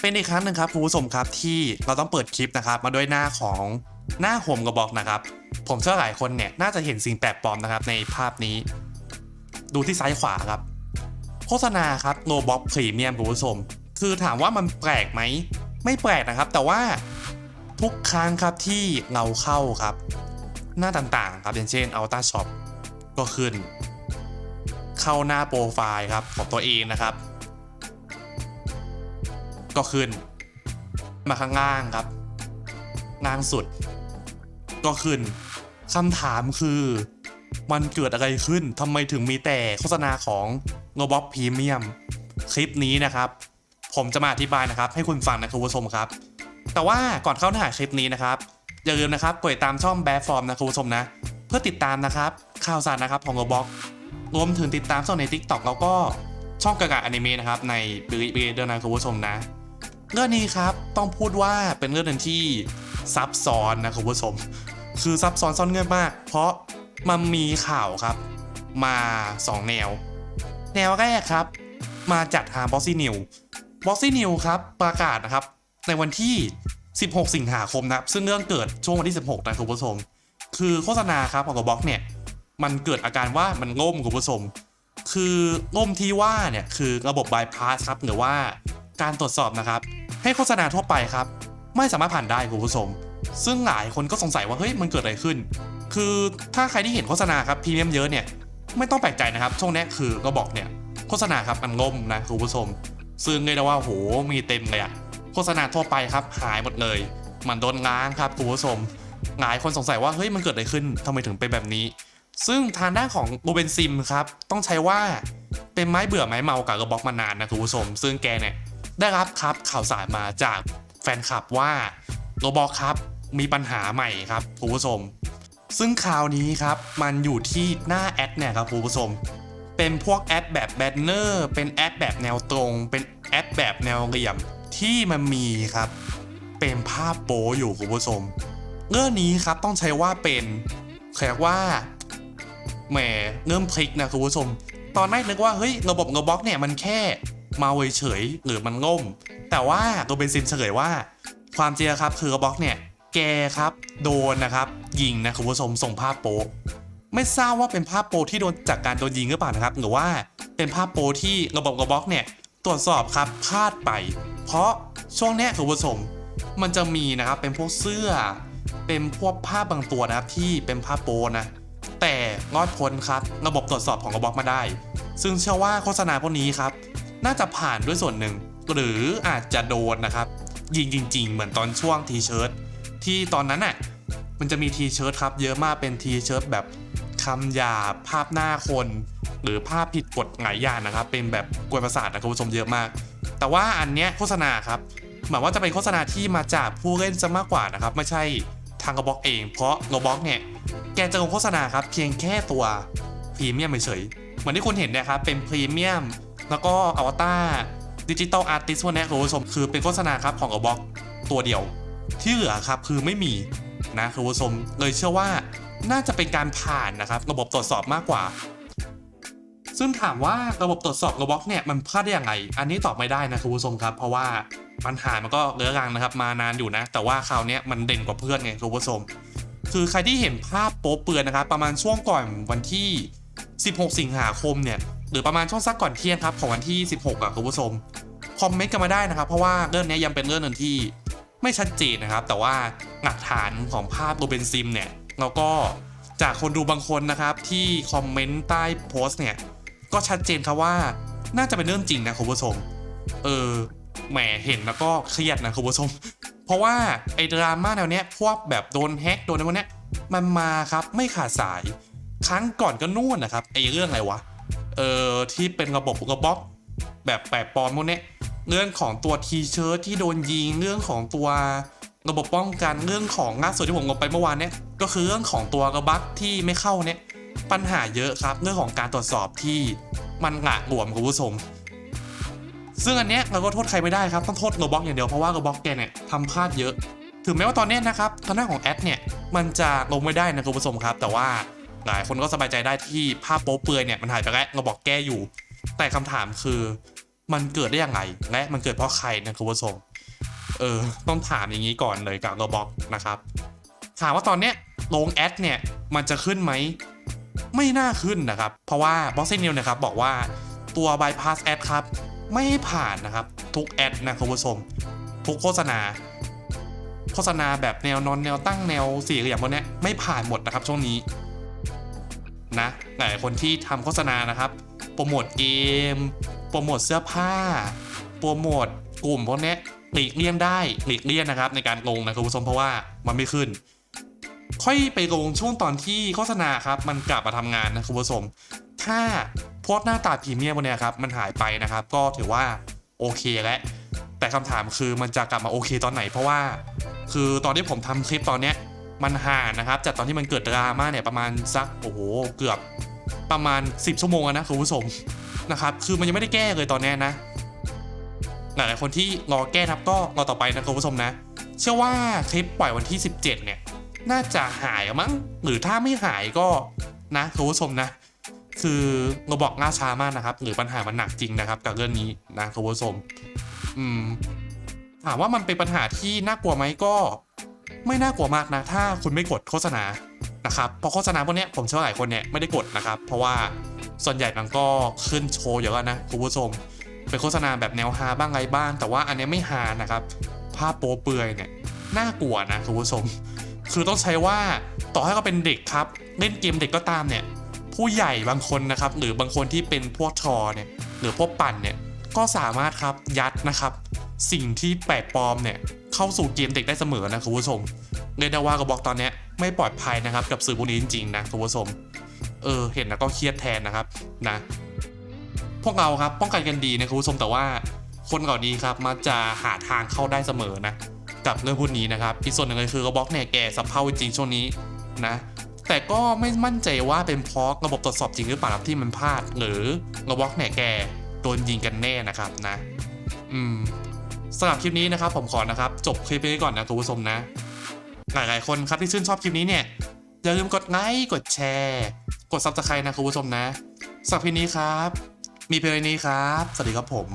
เป็นอีกครั้งหนึ่งครับคุณผู้ชมครับที่เราต้องเปิดคลิปนะครับ มาด้วยหน้าของหน้าโฮมกระบอกนะครับ ผมเชื่อหลายคนเนี่ยน่าจะเห็นสิ่งแปลกปลอมนะครับในภาพนี้ ดูที่ซ้ายขวาครับ โฆษณาครับโนบ็อกพรีเมียมคุณผู้ชม คือถามว่ามันแปลกไหม ไม่แปลกนะครับ แต่ว่าทุกครั้งครับที่เราเข้าครับ หน้าต่างๆครับอย่างเช่น Ultra Shop ก็ขึ้น เข้าหน้าโปรไฟล์ครับของตัวเองนะครับ ก็ขึ้น มาข้างล่างครับล่างสุด ก็ขึ้นคำถามคือมันเกิดอะไรขึ้นทำไมถึงมีแต่โฆษณาของ n o b o x Premium คลิปนี้นะครับ ผมจะมาอธิบายนะครับ ให้คุณฟังนะคุณผู้ชมครับ แต่ว่าก่อนเข้าเนื้อหาคลิปนี้นะครับอย่าลืมนะครับกดติดตามช่องแบ f ฟอร์มนะคุณผู้ชมนะ เพื่อติดตามนะครับข่าวสารนะครับของ n o b o x รวมถึงติดตามช่องใน TikTok แล้วก็ช่องกากาอนิเมะนะครับในบิลิบิลิดอร์นะคุณผู้ชมนะ เรื่องนี้ครับต้องพูดว่าเป็นเรื่องหนึ่งที่ซับซ้อนนะคุณผู้ชมคือซับซ้อนซ่อนเงื่อนมาก เพราะมันมีข่าวครับ มา 2 แนว แนวแรกครับ มาจากทาง Bossy New Bossy New ครับประกาศนะครับ ในวันที่ 16 สิงหาคมนะครับซึ่งเรื่องเกิดช่วงวันที่ 16 นะคุณผู้ชมคือโฆษณาครับของกระบอกเนี่ยมันเกิดอาการว่ามันง่มคุณผู้ชมคือง่มที่ว่าเนี่ยคือระบบบายพาสครับหรือว่าการตรวจสอบนะครับ ให้โฆษณาทั่วไปครับ ไม่สามารถผ่านได้คุณผู้ชม ซึ่งหลายคนก็สงสัยว่าเฮ้ยมันเกิดอะไรขึ้น คือถ้าใครที่เห็นโฆษณาครับพรีเมียมเยอะเนี่ยไม่ต้องแปลกใจนะครับ ช่วงนี้คือก็บอกเนี่ยโฆษณาครับมันง่มนะคุณผู้ชม ซึ่งเรียกได้ว่าโหมีเต็มเลยอะโฆษณาทั่วไปครับหายหมดเลย มันโดนง้างครับคุณผู้ชมหลายคนสงสัยว่าเฮ้ยมันเกิดอะไรขึ้นทำไมถึงเป็นแบบนี้ ซึ่งทางด้านของโรเบนซิมครับต้องใช้ว่าเป็นไม้เบื่อไม้เมากับกระบอกมานานนะคุณผู้ชม ซึ่งแกเนี่ย ได้รับครับข่าวสารมาจากแฟนคลับว่าโรบอกครับมีปัญหาใหม่ครับคุณผู้ชม ซึ่งข่าวนี้ครับมันอยู่ที่หน้าแอดเนี่ยครับคุณผู้ชม เป็นพวกแอดแบบแบนเนอร์เป็นแอดแบบแนวตรง เป็นแอดแบบแนวเหลี่ยมที่มันมีครับ เป็นภาพโป๊อยู่คุณผู้ชมเรื่องนี้ครับต้องใช้ว่าเป็นแขกว่าแหมเริ่มพลิกนะคุณผู้ชม ตอนแรกนึกว่าเฮ้ยระบบโนบ็อกเนี่ยมันแค่ มาเฉยหรือมันง่ม แต่ว่าตัวเบนซินเฉลยว่า ความจริงครับคือระบอกเนี่ยแกครับโดนนะครับยิงนะคุณผู้ชมส่งภาพโป๊ไม่ทราบว่าเป็นภาพโป๊ที่โดนจากการโดนยิงหรือเปล่านะครับ หรือว่าเป็นภาพโป๊ที่ระบบระบอกเนี่ยตรวจสอบครับพลาดไป เพราะช่วงนี้คุณผู้ชมมันจะมีนะครับเป็นพวกเสื้อ เป็นพวกภาพบางตัวนะครับที่เป็นภาพโปนะ แต่รอดพ้นครับระบบตรวจสอบของกระบอกมาได้ ซึ่งเชื่อว่าโฆษณาพวกนี้ครับ น่าจะผ่านด้วยส่วนหนึ่ง หรืออาจจะโดนนะครับ ยิงจริง ๆ เหมือนตอนช่วงทีเชิร์ตที่ตอนนั้นน่ะมันจะมีทีเชิร์ตครับ เยอะมากเป็นทีเชิร์ตแบบคำหยาบภาพหน้าคน หรือภาพผิดกฎหลายอย่างนะครับ เป็นแบบกวนประสาทนะคุณผู้ชมเยอะมาก แต่ว่าอันเนี้ยโฆษณาครับหมายว่าจะเป็นโฆษณาที่มาจากผู้เล่นซะมากกว่านะครับ ไม่ใช่ทางกระบอกเอง เพราะโระบอกเนี่ยแกจะลงโฆษณาครับเพียงแค่ตัวพรีเมียมเฉยๆเหมือนที่คุณเห็นเนี่ยครับเป็นพรีเมียม แล้วก็อวตารดิจิตอลอาร์ติสต์พวกนี้คุณผู้ชมคือเป็นโฆษณาครับของกระบอกตัวเดียว ที่เหลือครับคือไม่มีนะคุณผู้ชมเลยเชื่อว่าน่าจะเป็นการผ่านนะครับระบบตรวจสอบมากกว่า ซึ่งถามว่าระบบตรวจสอบโรบ็อกเนี่ยมันพลาดได้ยังไง อันนี้ตอบไม่ได้นะคุณผู้ชมครับ เพราะว่าปัญหามันก็เรื้อรังนะครับ มานานอยู่นะ แต่ว่าคราวนี้มันเด่นกว่าเพื่อนไงคุณผู้ชมคือใครที่เห็นภาพโป๊เปลือนนะครับ ประมาณช่วงก่อนวันที่ 16 สิงหาคมเนี่ย หรือประมาณช่วงสักก่อนเที่ยงครับของวันที่ 16อะคุณผู้ชมคอมเมนต์กันมาได้นะครับ เพราะว่าเรื่องนี้ยังเป็นเรื่องหนึ่งที่ไม่ชัดเจนนะครับ แต่ว่าหลักฐานของภาพโรเบนซิมเนี่ยแล้วก็จากคนดูบางคนนะครับที่คอมเมนต์ใต้โพสต์เนี่ยก็ชัดเจนครับว่าน่าจะเป็นเรื่องจริงนะคุณผู้ชมเออแหมเห็นแล้วก็เครียดนะคุณผู้ชม เพราะว่าไอ้ดราม่าแนวเนี้ยพวกแบบโดนแฮกโดนอะไรพวกเนี้ยมันมาครับไม่ขาดสาย ครั้งก่อนก็นู่นนะครับไอ้เรื่องอะไรวะ เอ่อที่เป็นระบบระบบแบบแปลกปอมพวกเนี้ยเรื่องของตัวทีเชิร์ตที่โดนยิงเรื่องของตัวระบบป้องกันเรื่องของล่าสุดที่ผมลงไปเมื่อวานเนี้ยก็คือเรื่องของตัวกระบักที่ไม่เข้าเนี้ยปัญหาเยอะครับเรื่องของการตรวจสอบที่มันหละหลวมคุณผู้ชมซึ่งอันเนี้ยเราก็โทษใครไม่ได้ครับต้องโทษโรบ็อกอย่างเดียวเพราะว่าโรบ็อกแกเนี่ยทำพลาดเยอะ ถึงแม้ว่าตอนนี้นะครับทางด้านของแอดเนี่ยมันจะลงไม่ได้นะคุณผู้ชมครับ แต่ว่า หลายคนก็สบายใจได้ที่ภาพโป๊เปือยเนี่ยมันหายไปแล้วเราบอกแก้อยู่ แต่คำถามคือมันเกิดได้ยังไง และมันเกิดเพราะใครนะคุณผู้ชมเออต้องถามอย่างนี้ก่อนเลยกับโราบอกนะครับ ถามว่าตอนเนี้ยลงแอดเนี่ยมันจะขึ้นไหมไม่น่าขึ้นนะครับ เพราะว่าบ็อกซิ่งนิวนะครับบอกว่าตัว bypass ad ครับ ไม่ผ่านนะครับ ทุกแอดนะคุณผู้ชมทุกโฆษณา โฆษณาแบบแนวนอนแนวตั้งแนวสี่เหลี่ยมพวกนี้ไม่ผ่านหมดนะครับช่วงนี้ นะหลายคนที่ทำโฆษณานะครับ โปรโมทเกม โปรโมทเสื้อผ้า โปรโมทกลุ่มพวกนี้หลีกเลี่ยงได้หลีกเลี่ยงนะครับ ในการลงนะคุณผู้ชมเพราะว่ามันไม่ขึ้น ค่อยไปลงช่วงตอนที่โฆษณาครับ มันกลับมาทำงานนะคุณผู้ชมถ้าโพสหน้าตาพรีเมียมพวกเนี้ยครับมันหายไปนะครับ ก็ถือว่าโอเคแล้วแต่คำถามคือมันจะกลับมาโอเคตอนไหนเพราะว่า คือตอนที่ผมทำคลิปตอนเนี้ย มันห่างนะครับจากตอนที่มันเกิดดราม่าเนี่ยประมาณสักโอ้โหเกือบประมาณ 10 ชั่วโมงนะคุณผู้ชมนะครับคือมันยังไม่ได้แก้เลยตอนนี้นะ หลายๆคนที่รอแก้ทับก็รอต่อไปนะคุณผู้ชมนะ เชื่อว่าคลิปปล่อยวันที่ 17 เนี่ย น่าจะหายมั้งหรือถ้าไม่หายก็นะคุณผู้ชมนะ คือเราบอกล่าช้ามากนะครับ หรือปัญหามันหนักจริงนะครับ กับเรื่องนี้นะคุณผู้ชม อืมถามว่ามันเป็นปัญหาที่น่ากลัวไหมก็ ไม่น่ากลัวมากนะ ถ้าคุณไม่กดโฆษณานะครับเพราะโฆษณาพวกนี้ผมเชื่อหลายคนเนี่ยไม่ได้กดนะครับ เพราะว่าส่วนใหญ่มันก็ขึ้นโชว์เยอะนะคุณผู้ชมเป็นโฆษณาแบบแนวฮาบ้างไรบ้าง แต่ว่าอันนี้ไม่ฮานะครับ ภาพโป๊เปลือยเนี่ยน่ากลัวนะคุณผู้ชม คือต้องใช้ว่าต่อให้เขาเป็นเด็กครับ เล่นเกมเด็กก็ตามเนี่ย ผู้ใหญ่บางคนนะครับ หรือบางคนที่เป็นพวกทอเนี่ยหรือพวกปั่นเนี่ยก็สามารถครับยัดนะครับ สิ่งที่แปลกปลอมเนี่ย เข้าสู่เกมเด็กได้เสมอนะคุณผู้ชมเรียกได้ว่ากระบอกตอนนี้ไม่ปลอดภัยนะครับกับสื่อพวกนี้จริงๆนะคุณผู้ชมเออเห็นแล้วก็เครียดแทนนะครับนะพวกเราครับป้องกันกันดีนะคุณผู้ชมแต่ว่าคนเหล่านี้ครับมักจะหาทางเข้าได้เสมอนะกับเรื่องพวกนี้นะครับอีกส่วนหนึ่งเลยคือกระบอกเนี่ยแกสับเพาจริงช่วงนี้นะแต่ก็ไม่มั่นใจว่าเป็นเพราะระบบตรวจสอบจริงหรือเปล่าที่มันพลาด หรือระบอกเนี่ยแกโดนยิงกันแน่นะครับนะ อืม สำหรับคลิปนี้นะครับผมขอนะครับจบคลิปนี้ก่อนนะคุณผู้ชมนะ หลายๆคนครับที่ชื่นชอบคลิปนี้เนี่ยอย่าลืมกดไลค์กดแชร์ กดซับสไครต์นะคุณผู้ชมนะสำหรับคลิปนี้ครับ มีเพียงนี้ครับ สวัสดีครับผม